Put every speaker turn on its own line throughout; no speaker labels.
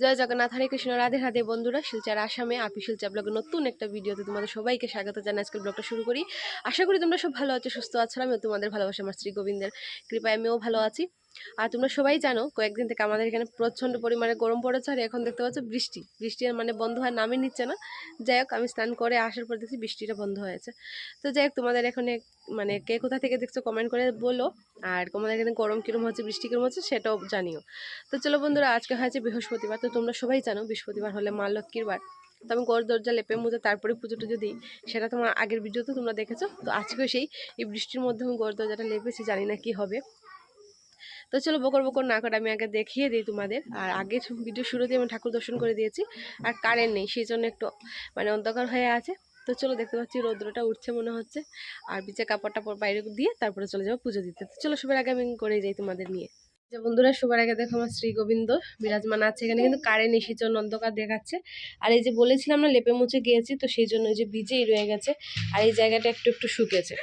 জয় জগন্নাথ, হরে কৃষ্ণ, রাধে রাধে বন্ধুরা, শিলচার আসামে আপি শিলচা ব্লগের নতুন একটা ভিডিওতে তোমাদের সবাইকে স্বাগত জানাই। আজকের ব্লগটা শুরু করি। আশা করি তোমরা সব ভালো আছো, সুস্থ আছো, আমিও তোমাদের ভালোবাসা, আমার শ্রী গোবিন্দের কৃপায় আমিও ভালো আছি। আর তোমরা সবাই জানো, কয়েকদিন থেকে আমাদের এখানে প্রচণ্ড পরিমাণে গরম পড়েছে, আর এখন দেখতে পাচ্ছ বৃষ্টি। বৃষ্টি মানে বন্ধ হয় নামই নিচ্ছে না। যাই হোক, আমি স্নান করে আসার পর দেখছি বৃষ্টিটা বন্ধ হয়েছে। তো যাই হোক, তোমাদের এখানে মানে কে কোথা থেকে দেখছ কমেন্ট করে বলো, আর তোমাদের এখানে গরম কীরকম হচ্ছে, বৃষ্টি কীরকম হচ্ছে সেটাও জানিও। তো চলো বন্ধুরা, আজকে হয়েছে বৃহস্পতিবার, তো তোমরা সবাই জানো বৃহস্পতিবার হলে মা লক্ষ্মীর বার তো আমি গড় দরজা লেপে মুজে তারপরে পুজো টুজো দিই, সেটা তোমার আগের ভিডিওতে তোমরা দেখেছ। তো আজকেও সেই এই বৃষ্টির মধ্যে আমি গড় দরজাটা লেপেছি, জানি না কি হবে। তো চলো বকর বকর না করে আমি আগে দেখিয়ে দিই তোমাদের। আর আগে ভিডিও শুরুতে আমি ঠাকুর দর্শন করে দিয়েছি। আর কারেন্ট নেই সেই জন্য একটু মানে অন্ধকার হয়ে আছে। তো চলো দেখতে পাচ্ছি রৌদ্রটা উঠছে মনে হচ্ছে। আর বিচে কাপড়টা বাইরে দিয়ে তারপরে চলে যাব পুজো দিতে। তো চলো সবার আগে আমি করে যাই তোমাদের নিয়ে। যে বন্ধুরা, সবার আগে দেখো আমার শ্রী গোবিন্দ বিরাজমান আছে এখানে, কিন্তু কারেন্ট এসে জন্য অন্ধকার দেখাচ্ছে। আর এই যে বলেছিলাম না, লেপে মুছে গিয়েছি, তো সেই জন্য যে ভিজেই রয়ে গেছে, আর এই জায়গাটা একটু একটু শুকেছে।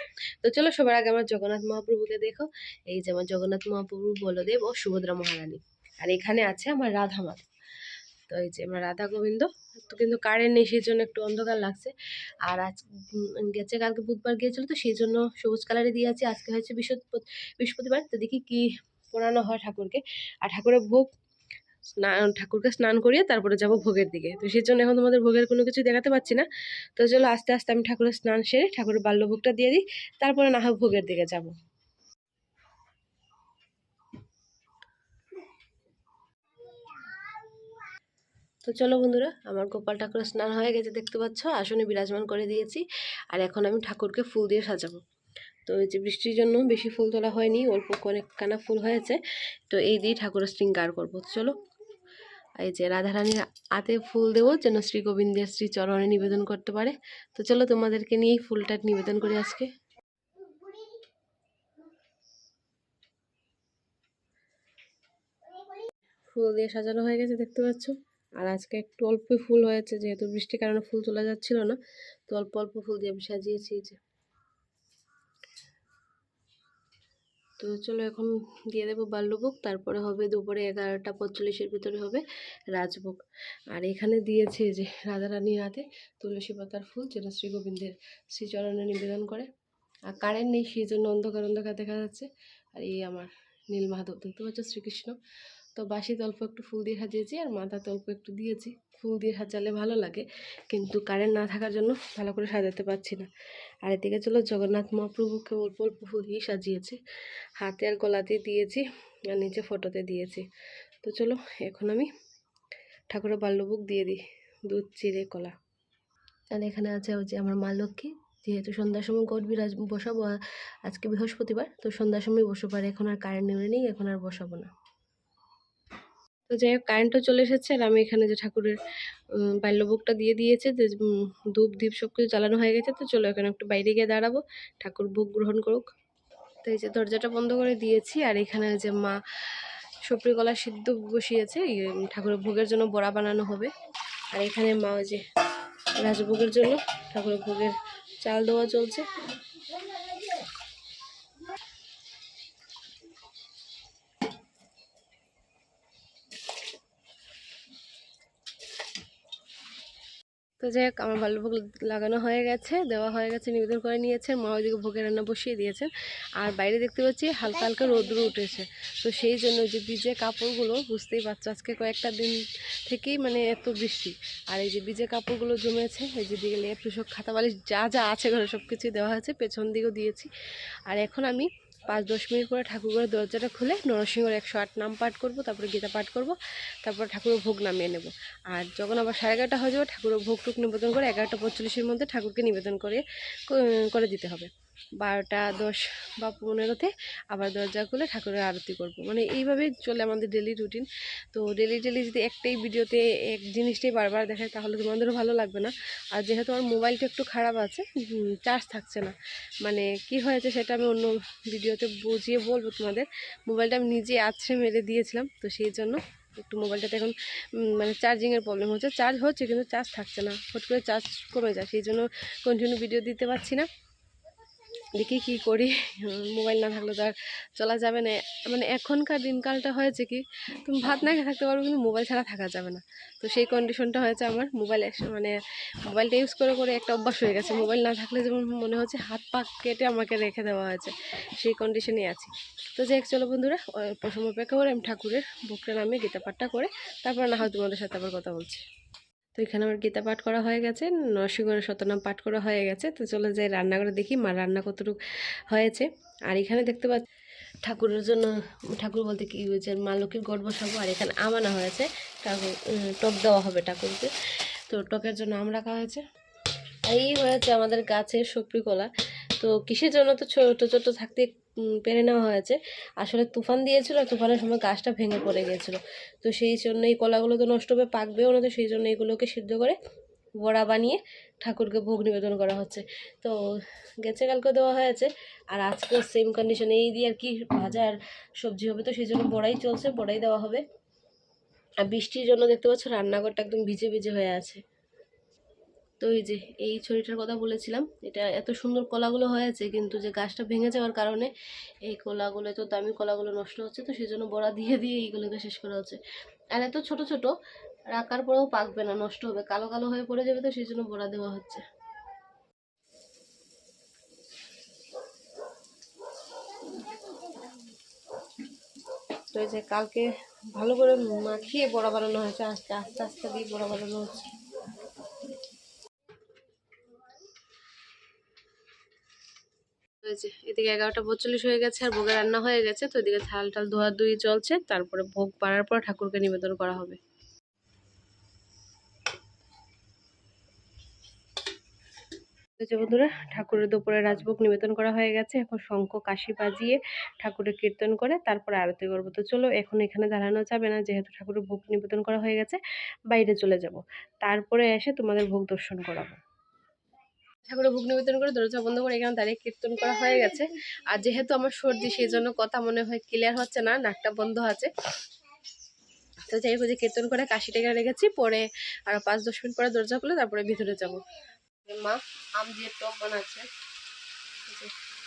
তো চলো সবার আগে আমার জগন্নাথ মহাপ্রভুকে দেখো। এই যে আমার জগন্নাথ মহাপ্রভু বলদেব ও সুভদ্রা মহারানী, আর এখানে আছে আমার রাধা মাতা তো এই যে আমার রাধা গোবিন্দ, তো কিন্তু কারেন্ট নেই সেই জন্য একটু অন্ধকার লাগছে। আর আজ গেছে, কালকে বুধবার গিয়েছিল, তো সেই জন্য সবুজ কালারে দিয়ে আছে। আজকে হয়েছে বৃহস্পতি, বৃহস্পতিবার, তো দেখি কি পড়ানো হয় ঠাকুরকে। আর ঠাকুরের ভোগ স্নান ঠাকুরকে স্নান করিয়ে তারপরে যাব ভোগের দিকে। তো সেই জন্য এখন তোমাদের ভোগের কোনো কিছু দেখাতে পাচ্ছি না। তো চলো আস্তে আস্তে আমি ঠাকুরের স্নান সেরে ঠাকুরের বাল্যভোগটা দিয়ে দিই। তারপরে না হয় ভোগের দিকে যাব। তো চলো বন্ধুরা, আমার গোপাল ঠাকুরের স্নান হয়ে গেছে, দেখতে পাচ্ছ? আসনে বিরাজমান করে দিয়েছি। আর এখন আমি ঠাকুরকে ফুল দিয়ে সাজাবো। তো এই যে বৃষ্টির জন্য বেশি ফুল তোলা হয়নি, অল্প কয়েকখানা ফুল হয়েছে। তো এই দিয়ে ঠাকুরের শৃঙ্গার করব। চলো, এই যে রাধারানীর হাতে ফুল দেবো যেন শ্রী গোবিন্দের শ্রী চরণে নিবেদন করতে পারে। তো চলো, তোমাদেরকে নিয়েই ফুলটা নিবেদন করি আজকে। ফুল দিয়ে সাজানো হয়ে গেছে, দেখতে পাচ্ছ? আর আজকে একটু অল্পই ফুল হয়েছে, যেহেতু বৃষ্টির কারণে ফুল তোলা যাচ্ছিল না। তো অল্প অল্প ফুল দিয়ে আমি সাজিয়েছি, এই যে। তো চলো এখন দিয়ে দেবো বাল্যভোগ, তারপরে হবে দুপুরে এগারোটা পঁয়তাল্লিশের ভিতরে হবে রাজভোগ। আর এখানে দিয়েছে যে রাধারানীর হাতে তুলসী পাতার ফুল, যেটা শ্রী গোবিন্দের শ্রীচরণে নিবেদন করে। আর কারেন্ট নেই, সেই জন্য অন্ধকার অন্ধকার দেখা যাচ্ছে। আর এই আমার নীল মাধব দেখতে পাচ্ছ শ্রীকৃষ্ণ। তো বাসিতে অল্প একটু ফুল দিয়ে সাজিয়েছি, আর মাথাতে অল্প একটু দিয়েছি। ফুল দিয়ে সাজালে ভালো লাগে, কিন্তু কারেন্ট না থাকার জন্য ভালো করে সাজাতে পারছি না। আর এদিকে চলো জগন্নাথ মহাপ্রভুকে অল্প অল্প ফুল দিয়ে সাজিয়েছি। হাতে আর গলাতে দিয়েছি, আর নিচে ফটোতে দিয়েছি। তো চলো এখন আমি ঠাকুরের বাল্যভোগ দিয়ে দিই, দুধ, চিড়ে, কলা। আর এখানে আছে ওই যে আমার মা লক্ষ্মী, যেহেতু সন্ধ্যার সময় গড় বিরাজ বসাবো আজকে বৃহস্পতিবার, তো সন্ধ্যার সময় বসে পারে, এখন আর কারেন্ট নেমে নেই, এখন আর বসাবো না। তো যাই হোক কারেন্টও চলে এসেছে আর আমি এখানে যে ঠাকুরের বাল্যভোগটা দিয়ে দিয়েছে যে ধূপ দ্বীপ সব কিছু জ্বালানো হয়ে গেছে, তো চলো এখানে একটু বাইরে গিয়ে দাঁড়াবো, ঠাকুর ভোগ গ্রহণ করুক। তো এই যে দরজাটা বন্ধ করে দিয়েছি আর এখানে যে মা সপরি কলা সিদ্ধ বসিয়েছে ঠাকুরের ভোগের জন্য বড়া বানানো হবে। আর এখানে মা ওই যে রাজভোগের জন্য ঠাকুরের ভোগের চাল দেওয়া চলছে। তো যাই হোক, আমার বাল্যভোগ লাগানো হয়ে গেছে, দেওয়া হয়ে গেছে, নিবেদন করে নিয়েছেন মা ওইদিকে ভোগের রান্না বসিয়ে দিয়েছেন আর বাইরে দেখতে পাচ্ছি হালকা হালকা রৌদ্র উঠেছে। তো সেই জন্য যে ভিজে কাপড়গুলো, বুঝতেই পারছ আজকে কয়েকটা দিন থেকেই মানে এত বৃষ্টি। আর এই যে ভিজে কাপড়গুলো জমেছে, এই যে দিকে লেপ খাতা, বালিশ যা যা আছে ঘরে সব কিছুই দেওয়া হয়েছে, পেছন দিকেও দিয়েছি। আর এখন আমি পাঁচ দশ মিনিট পরে ঠাকুরের দরজাটা খুলে নরসিংহর একশো আট নাম পাঠ করব, তারপরে গীতা পাঠ করব, তারপর ঠাকুরের ভোগ নামিয়ে নেব। আর যখন আবার সাড়ে এগারোটা হয়ে যাবে, ঠাকুরের ভোগ টুক নিবেদন করে এগারোটা পঁয়তাল্লিশের মধ্যে ঠাকুরকে নিবেদন করে করে দিতে হবে। বারোটা দশ বা পনেরোতে আবার দরজা খুলে ঠাকুরের আরতি করব। মানে এইভাবেই চলে আমাদের ডেলি রুটিন তো ডেলি ডেলি যদি একটাই ভিডিওতে এক জিনিসটাই বারবার দেখায়, তাহলে তোমাদেরও ভালো লাগবে না। আর যেহেতু আমার মোবাইলটা একটু খারাপ আছে চার্জ থাকছে না। মানে কি হয়েছে সেটা আমি অন্য ভিডিওতে বুঝিয়ে বলব তোমাদের। মোবাইলটা আমি নিজে আছড়ে মেরে দিয়েছিলাম, তো সেই জন্য একটু মোবাইলটাতে এখন মানে চার্জিংয়ের প্রবলেম হচ্ছে। চার্জ হচ্ছে কিন্তু চার্জ থাকছে না। হট করে চার্জ কমে যায়, সেই জন্য কন্টিনিউ ভিডিও দিতে পারছি না। দেখি কি করি মোবাইল না থাকলে তো আর চলা যাবে না। মানে এখনকার দিনকালটা হয়েছে কি, তুমি ভাত না খেয়ে থাকতে পারবে কিন্তু মোবাইল ছাড়া থাকা যাবে না। তো সেই কন্ডিশনটা হয়েছে আমার, মোবাইল মানে মোবাইলটা ইউজ করে করে একটা অভ্যাস হয়ে গেছে। মোবাইল না থাকলে যেমন মনে হচ্ছে হাত পা কেটে আমাকে রেখে দেওয়া হয়েছে, সেই কন্ডিশনেই আছি। তো যাই চলো বন্ধুরা সময় অপেক্ষা করে আমি ঠাকুরের বুকটা নামে গীতা পাঠটা করে, তারপর না হয় তোমাদের সাথে আবার কথা বলছি। তো এখানে আমার গীতা পাঠ করা হয়ে গেছে, নরসিংহের শতনাম পাঠ করা হয়ে গেছে। তো চলে যাই রান্না করে দেখি মা রান্না কতটুকু হয়েছে। আর এখানে দেখতে পাচ্ছি, ঠাকুরের জন্য, ঠাকুর বলতে কি হয়েছে, মা লক্ষ্মীর গড় বসাবো আর এখানে আমানা হয়েছে। ঠাকুর টক দেওয়া হবে ঠাকুরকে। তো টকের জন্য আম রাখা হয়েছে। এই হয়েছে আমাদের গাছের সপরি কলা। তো কিসের জন্য তো ছোটো ছোটো থাকতে পেরে নেওয়া হয়েছে। আসলে তুফান দিয়েছিল, তুফানের সময় গাছটা ভেঙে পড়ে গিয়েছিল। তো সেই জন্য এই কলাগুলো তো নষ্ট হবে পাকবেও না, তো সেই জন্য এইগুলোকে সিদ্ধ করে বড়া বানিয়ে ঠাকুরকে ভোগ নিবেদন করা হচ্ছে। তো গেছে কালকে দেওয়া হয়েছে। আর আজকেও সেম কন্ডিশনে এই দিয়ে আর কি ভাজা আর সবজি হবে। তো সেই জন্য বড়াই চলছে, বড়াই দেওয়া হবে। আর বৃষ্টির জন্য দেখতে পাচ্ছ, রান্নাঘরটা একদম ভিজে ভিজে হয়ে আছে। তো এই যে, এই ছড়িটার কথা বলেছিলাম, এটা এত সুন্দর কলাগুলো হয়েছে, কিন্তু যে গাছটা ভেঙে যাওয়ার কারণে এই কলাগুলো তো দামি কলাগুলো নষ্ট হচ্ছে, তো সেই জন্য বড়া দিয়ে দিয়ে এইগুলোকে শেষ করা হচ্ছে। আর এত ছোট ছোট রাখার পরেও পাকবে না, নষ্ট হবে, কালো কালো হয়ে পড়ে যাবে, তো সেই জন্য বড়া দেওয়া হচ্ছে। তো এই যে, কালকে ভালো করে মাখিয়ে বড়া বানানো হয়েছে, আস্তে আস্তে আস্তে দিয়ে বড়া বানানো হচ্ছে। হয়েছে এদিকে এগারোটা পঁয়তাল্লিশ হয়ে গেছে আর ভোগের রান্না হয়ে গেছে। তো এদিকে থাল টাল ধোয়া ধুই চলছে। তারপরে ভোগ পাড়ার পর ঠাকুরকে নিবেদন করা হবে। বন্ধুরা? ঠাকুরের দুপুরে রাজভোগ নিবেদন করা হয়ে গেছে। এখন শঙ্খ, কাশি বাজিয়ে ঠাকুরের কীর্তন করে তারপরে আরতি করব। তো চলো, এখন এখানে দাঁড়ানো যাবে না। যেহেতু ঠাকুরের ভোগ নিবেদন করা হয়ে গেছে, বাইরে চলে যাব। তারপরে এসে তোমাদের ভোগ দর্শন করাবো। ঠাকুরের ভোগ নিবেদন করে দরজা বন্ধ করে এখানে দাঁড়িয়ে কীর্তন করা হয়ে গেছে। আর যেহেতু আমার সর্দি সেই জন্য কথা মনে হয় ক্লিয়ার হচ্ছে না নাকটা বন্ধ আছে। তো যাই হোক যে কীর্তন করে কাশিটা এখানে রেখেছি পরে আরও পাঁচ দশ মিনিট পরে দরজা খুলে তারপরে ভিতরে যাব। মা আম দিয়ে টক বানাচ্ছে।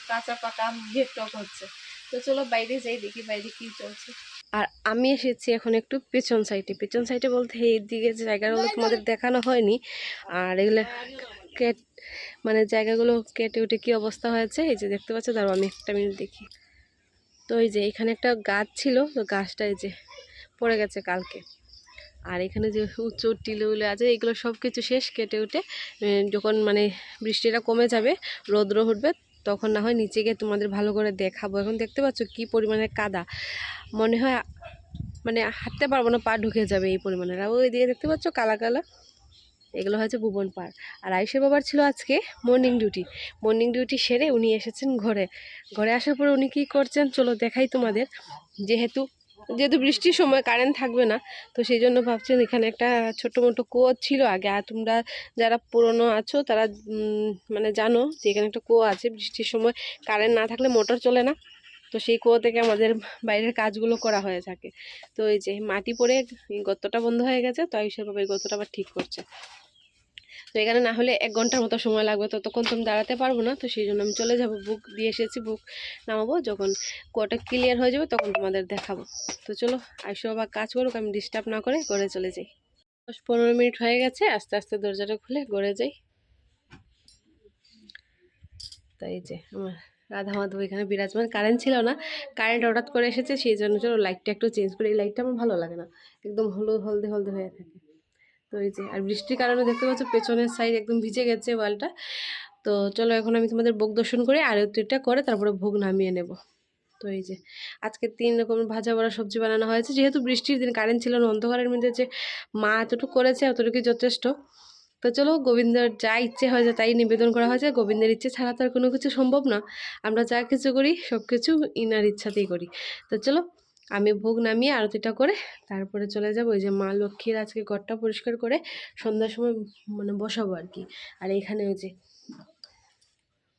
কাঁচা পাকা আম দিয়ে টক হচ্ছে। তো চলো বাইরে যাই দেখি বাইরে কি চলছে। আর আমি এসেছি এখন একটু পেছন সাইডে পেছন সাইডে বলতে এই দিকে জায়গাগুলো তোমাদের দেখানো হয়নি। আর এগুলো কেট মানে জায়গাগুলো কেটে উঠে কি অবস্থা হয়েছে? এই যে দেখতে পাচ্ছ দাঁড়ো আমি একটা মিনিট দেখি। তো এই যে এখানে একটা গাছ ছিল, তো গাছটা এই যে পড়ে গেছে কালকে। আর এখানে যে উঁচু টিলুগুলো আছে, এগুলো সব কিছু শেষ, কেটে উঠে যখন মানে বৃষ্টিটা কমে যাবে, রৌদ্র উঠবে, তখন না হয় নিচে গিয়ে তোমাদের ভালো করে দেখাবো। এখন দেখতে পাচ্ছ কি পরিমাণে কাদা। মনে হয় মানে হাঁটতে পারব না, পা ঢুকে যাবে এই পরিমাণের আর ওই দিকে দেখতে পাচ্ছ, কালা কালা। এগুলো হয়েছে ভুবন পার আর আয়ুষের বাবার ছিল আজকে মর্নিং ডিউটি মর্নিং ডিউটি সেরে উনি এসেছেন ঘরে। ঘরে আসার পরে উনি কী করছেন চলো দেখাই তোমাদের। যেহেতু যেহেতু বৃষ্টির সময় কারেন্ট থাকবে না, তো সেই জন্য ভাবছেন এখানে একটা ছোটো মোটো কুয়ো ছিল আগে। আর তোমরা যারা পুরনো আছো, তারা মানে জানো যে এখানে একটা কুয়ো আছে। বৃষ্টির সময় কারেন্ট না থাকলে মোটর চলে না। তো সেই কুয়ো থেকে আমাদের বাইরের কাজগুলো করা হয়ে থাকে। তো এই যে মাটি পড়ে গর্তটা বন্ধ হয়ে গেছে তো আয়ুষের বাবা এই গর্তটা আবার ঠিক করছে। তো এখানে না হলে এক ঘণ্টার মতো সময় লাগবে, ততক্ষণ তুমি দাঁড়াতে পারব না, তো সেই জন্য আমি চলে যাব, বুক দিয়ে এসেছি, বুক নামাবো, যখন কুয়াটা ক্লিয়ার হয়ে যাবে তখন তোমাদের দেখাবো। তো চলো আয়ুষ বাবা কাজ করুক, আমি ডিস্টার্ব না করে ঘরে চলে যাই। দশ পনেরো মিনিট হয়ে গেছে, আস্তে আস্তে দরজাটা খুলে ঘরে যাই। তাই যে আমার রাধা মাধব এখানে বিরাজমান। কারেন্ট ছিল না। কারেন্ট হঠাৎ করে এসেছে, সেই জন্য চলো লাইটটা একটু চেঞ্জ করি। এই লাইটটা আমার ভালো লাগে না। একদম হলুদ, হলদে হলদে হয়ে থাকে। তো এই যে, আর বৃষ্টির কারণে দেখতে পাচ্ছ পেছনের সাইড একদম ভিজে গেছে ওয়ালটা। তো চলো এখন আমি তোমাদের ভোগ দর্শন করে আরতিটা করে তারপরে ভোগ নামিয়ে নেব। তো এই যে, আজকে তিন রকমের ভাজা বড়া সবজি বানানো হয়েছে। যেহেতু বৃষ্টির দিন কারেন্ট ছিল না, অন্ধকারের মধ্যে যে মা এতটুকু করেছে, এতটুকুই যথেষ্ট। তো চলো গোবিন্দর যা ইচ্ছে হয়েছে তাই নিবেদন করা হয়েছে। গোবিন্দের ইচ্ছে ছাড়া তো আর কোনো কিছু সম্ভব না। আমরা যা কিছু করি সব কিছু ইনার ইচ্ছাতেই করি। তো চলো, আমি ভোগ নামিয়ে আরতিটা করে তারপরে চলে যাব। ওই যে মা লক্ষ্মীর আজকে ঘরটা পরিষ্কার করে সন্ধ্যার সময় মানে বসাবো আর কি। আর এখানে ওই যে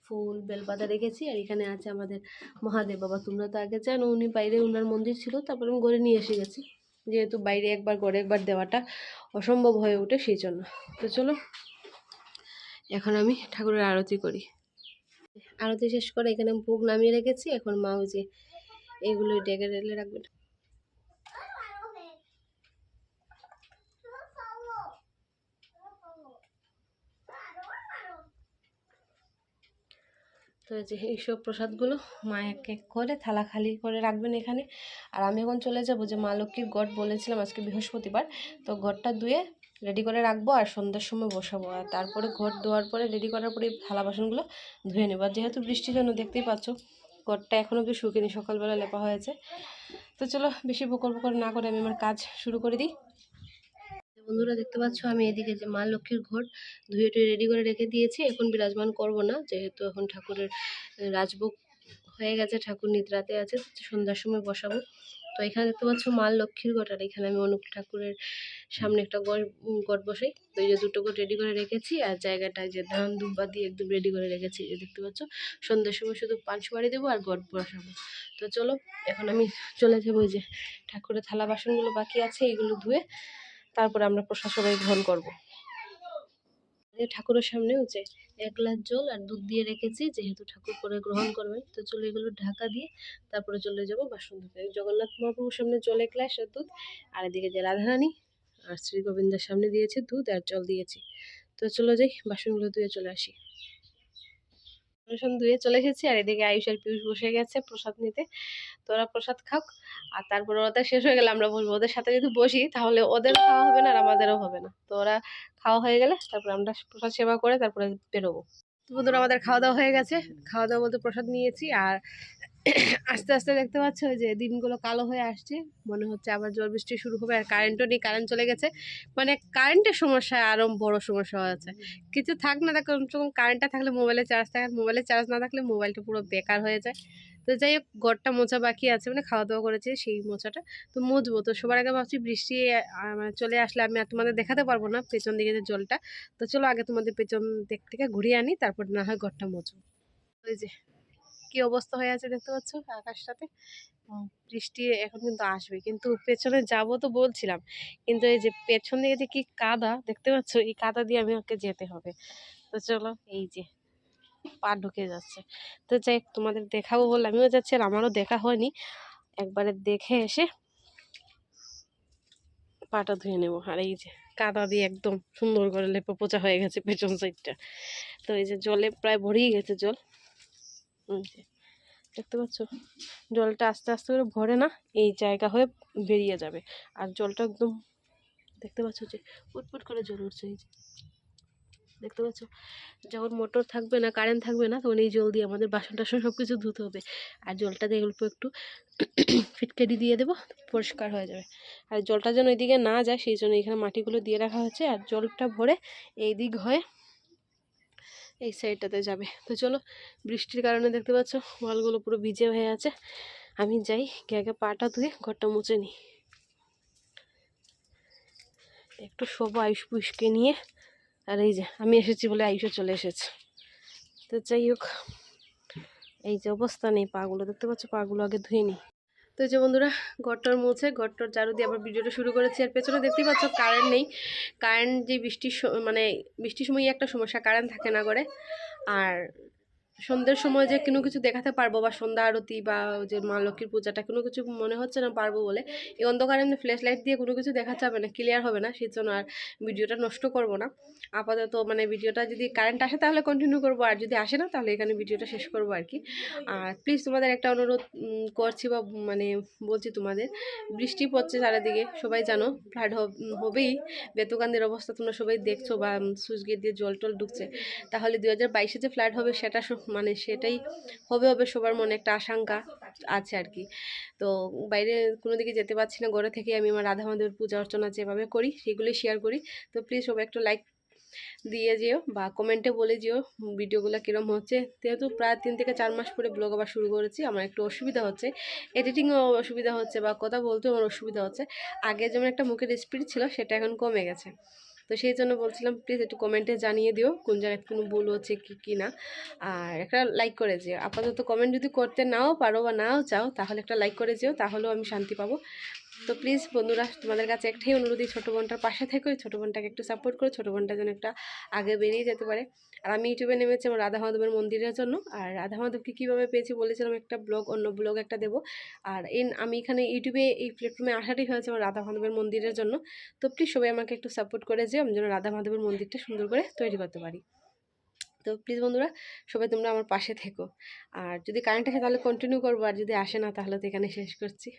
ফুল, বেলপাতা রেখেছি আর এখানে আছে আমাদের মহাদেব। বাবা, তোমরা তো আগে জানো, উনি বাইরে উনার মন্দির ছিল, তারপরে আমি ঘরে নিয়ে এসে গেছি। যেহেতু বাইরে একবার ঘরে একবার দেওয়াটা অসম্ভব হয়ে ওঠে সেই জন্য। তো চলো, এখন আমি ঠাকুরের আরতি করি। আরতি শেষ করে এখানে ভোগ নামিয়ে রেখেছি। এখন মা ওই যে এগুলো ডেকে রেলে রাখবে। তো যে এইসব প্রসাদগুলো মা এক এক করে থালা খালি করে রাখবেন এখানে। আর আমি এখন চলে যাব যে মা লক্ষ্মীর গড় বলেছিলাম আজকে বৃহস্পতিবার। তো ঘরটা ধুয়ে রেডি করে রাখব আর সন্ধ্যার সময় বসাবো। আর তারপরে ঘর ধোয়ার পরে রেডি করার পরে থালা বাসনগুলো ধুয়ে নেব। আর যেহেতু বৃষ্টির জন্য দেখতেই পাচ্ছ, ঘরটা এখনও অব্দি শুকিনি, সকালবেলা লেপা হয়েছে। তো চলো বেশি বকর বকর না করে আমি আমার কাজ শুরু করে দিই। বন্ধুরা দেখতে পাচ্ছ আমি এদিকে যে মা লক্ষ্মীর ঘর ধুয়ে টুয়ে রেডি করে রেখে দিয়েছি। এখন বিরাজমান করব না, যেহেতু এখন ঠাকুরের রাজভোগ হয়ে গেছে, ঠাকুর নিদ্রাতে আছে সন্ধ্যার সময় বসাবো। তো এখানে দেখতে পাচ্ছ মা লক্ষ্মীর ঘট, আর এখানে আমি অনুপ ঠাকুরের সামনে একটা গড় বসাই। তো এই যে দুটো গড় রেডি করে রেখেছি, আর জায়গাটায় যে ধান দুব্বা দিয়ে একদম রেডি করে রেখেছি যে দেখতে পাচ্ছ। সন্ধ্যার সময় শুধু পান বাড়ি দেবো আর গড় বসাবো। তো চলো, এখন আমি চলে যাব ওই যে ঠাকুরের থালা বাসনগুলো বাকি আছে এইগুলো ধুয়ে তারপরে আমরা প্রসাদ গ্রহণ করব। ঠাকুরের সামনে হচ্ছে এক গ্লাস জল আর দুধ দিয়ে রেখেছি, যেহেতু ঠাকুর পরে গ্রহণ করবেন তো চলে এগুলো ঢাকা দিয়ে তারপরে চলে যাব বাসন ধুতে জগন্নাথ মহাপ্রভুর সামনে জল এক গ্লাস আর দুধ, আর এদিকে যে রাধারানী আর শ্রী গোবিন্দের সামনে দিয়েছি দুধ আর জল দিয়েছি। তো চলো যাই, বাসনগুলো ধুয়ে চলে আসি। বাসন ধুয়ে চলে এসেছি। আর এদিকে আয়ুষ আর পিয়ুষ বসে গেছে প্রসাদ নিতে। তো ওরা প্রসাদ খাক আর তারপরে ওদের শেষ হয়ে গেলে আমরা বসবো। ওদের সাথে যদি বসি, তাহলে ওদের খাওয়া হবে না আর আমাদেরও হবে না। তো ওরা খাওয়া হয়ে গেলে তারপর আমরা প্রসাদ সেবা করে তারপরে বেরোবো। বন্ধুরা, আমাদের খাওয়া দাওয়া হয়ে গেছে। খাওয়া দাওয়া বলতে প্রসাদ নিয়েছি। আর আস্তে আস্তে দেখতে পাচ্ছ যে দিনগুলো কালো হয়ে আসছে। মনে হচ্ছে আবার জল বৃষ্টি শুরু হবে আর কারেন্টও নেই কারেন্ট চলে গেছে। মানে কারেন্টের সমস্যা আরও বড় সমস্যা হয়েছে কিছু থাক না থাক কমসে কম কারেন্টটা থাকলে মোবাইলে চার্জ থাকে মোবাইলে চার্জ না থাকলে মোবাইলটা পুরো বেকার হয়ে যায়। তো যাই হোক, ঘরটা মোছা বাকি আছে মানে খাওয়া দাওয়া করেছে সেই মোচাটা তো মুছবো। তো সবার আগে ভাবছি বৃষ্টি মানে চলে আসলে আমি আর তোমাদের দেখাতে পারব না পেছন দিকে যে জলটা। তো চলো আগে তোমাদের পেছন দিক থেকে ঘুরিয়ে আনি, তারপর না হয় ঘরটা মুছবো। ওই যে কি অবস্থা হয়ে আছে দেখতে পাচ্ছ? আকাশটাতে। বৃষ্টি এখন কিন্তু আসবে। কিন্তু পেছনে যাব তো বলছিলাম। কিন্তু এই যে পেছন দিকে যে কি কাদা, দেখতে পাচ্ছ? এই কাদা দিয়ে আমি ওকে যেতে হবে। তো চলো, এই যে পা ঢুকে যাচ্ছে। তো যাই তোমাদের দেখাবো বলে আমিও যাচ্ছি আর আমারও দেখা হয়নি। একবারে দেখে এসে পাটা ধুয়ে নেব। আর এই যে কাদা দিয়ে একদম সুন্দর করে লেপে পোচা হয়ে গেছে পেছন সাইডটা। তো এই যে জলে প্রায় ভরেই গেছে জল। দেখতে পাচ্ছ? জলটা আস্তে আস্তে করে ভরে না, এই জায়গা হয়ে বেরিয়ে যাবে। আর জলটা একদম, দেখতে পাচ্ছ যে ফুটফুট করে জল উঠছে, এই যে। দেখতে পাচ্ছ? যখন মোটর থাকবে না, কারেন্ট থাকবে না, তখন এই জল দিয়ে আমাদের বাসন টাসন সব কিছু ধুতে হবে। আর জলটা দিয়ে অল্প একটু ফিটকারি দিয়ে দেবো, পরিষ্কার হয়ে যাবে। আর জলটা যেন এদিকে না যায়, সেই জন্য এখানে মাটিগুলো দিয়ে রাখা হয়েছে। আর জলটা ভরে এই দিক হয়ে এই সাইডটাতে যাবে। তো চলো, বৃষ্টির কারণে দেখতে পাচ্ছ ওয়ালগুলো পুরো ভিজে হয়ে আছে। আমি যাই কে আগে পাটা ধুয়ে ঘরটা মুছে নিই। একটু শোবো আয়ুষ পুষকে নিয়ে। আর এই যে, আমি এসেছি বলে আয়ুষও চলে এসেছে। তো যাই হোক, এই যে অবস্থা নেই পাগুলো। দেখতে পাচ্ছ পাগুলো আগে ধুয়ে নিই। তো যে বন্ধুরা, ঘরটার মুছে, ঘরটার জারু দিয়ে আবার ভিডিওটা শুরু করেছি। আর পেছনে দেখতেই পাচ্ছ কারেন্ট নেই। কারেন্ট যে বৃষ্টির মানে বৃষ্টির সময়ই একটা সমস্যা কারেন্ট থাকে না করে আর সন্ধ্যের সময় যে কোনো কিছু দেখাতে পারব বা সন্ধ্যা আরতি বা যে মা লক্ষ্মীর পূজাটা কোনো কিছু মনে হচ্ছে না পারব বলে, এই অন্ধকারে এমনি ফ্ল্যাশ লাইট দিয়ে কোনো কিছু দেখা যাবে না ক্লিয়ার হবে না সেই জন্য আর ভিডিওটা নষ্ট করব না। আপাতত মানে ভিডিওটা যদি কারেন্ট আসে তাহলে কন্টিনিউ করব, আর যদি আসে না তাহলে এখানে ভিডিওটা শেষ করব আর কি। আর প্লিজ তোমাদের একটা অনুরোধ করছি বা মানে বলছি তোমাদের, বৃষ্টি পড়ছে চারিদিকে, সবাই জানো ফ্লাড হবেই। বেতুকান্দের অবস্থা তোমরা সবাই দেখছ বা সুইচ গেট দিয়ে জল টল ঢুকছে। তাহলে দু হাজার বাইশে যে ফ্লাড হবে সেটা মানে সেটাই হবে হবে সবার মনে একটা আশঙ্কা আছে আর কি। তো বাইরে কোনো দিকে যেতে পারছি না, ঘরে থেকে আমি আমার রাধা মাধবের পূজা অর্চনা যেভাবে করি সেগুলোই শেয়ার করি। তো প্লিজ সবাই একটু লাইক দিয়ে যেও বা কমেন্টে বলে যেও ভিডিওগুলো কীরকম হচ্ছে। যেহেতু প্রায় তিন থেকে চার মাস পরে ব্লগ আবার শুরু করেছি, আমার একটু অসুবিধা হচ্ছে। এডিটিংও অসুবিধা হচ্ছে বা কথা বলতেও আমার অসুবিধা হচ্ছে। আগে যেমন একটা মুখের স্পিড ছিল, সেটা এখন কমে গেছে। তো সেই জন্য বলছিলাম প্লিজ একটু কমেন্টে জানিয়ে দিও, কোন জায়গায় কোনো ভুল হচ্ছে, কি কি না। আর একটা লাইক করে যেও। আপাতত কমেন্ট যদি করতে নাও, পারো বা নাও চাও, তাহলে একটা লাইক করে যেও, তাহলেও আমি শান্তি পাবো। তো প্লিজ বন্ধুরা, তোমাদের কাছে একটাই অনুরোধ এই ছোটো বোনটার পাশে থেকে ওই ছোটো বোনটাকে একটু সাপোর্ট করো, ছোটো বোনটা যেন একটা আগে বেরিয়ে যেতে পারে। আর আমি ইউটিউবে নেমেছি আমার রাধা মাধবের মন্দিরের জন্য, আর রাধা মাধবকে কীভাবে পেয়েছি বলেছিলাম, একটা ব্লগ অন্য ব্লগ একটা দেবো। আর এন আমি এখানে ইউটিউবে এই প্ল্যাটফর্মে আসাটাই হয়েছে আমার রাধা মাধবের মন্দিরের জন্য। তো প্লিজ সবাই আমাকে একটু সাপোর্ট করে যে আমি যেন রাধা মাধবের মন্দিরটা সুন্দর করে তৈরি করতে পারি। তো প্লিজ বন্ধুরা, সবাই তোমরা আমার পাশে থেকো। আর যদি কারেন্ট আসে তাহলে কন্টিনিউ করব, আর যদি আসে না তাহলে তো এখানে শেষ করছি।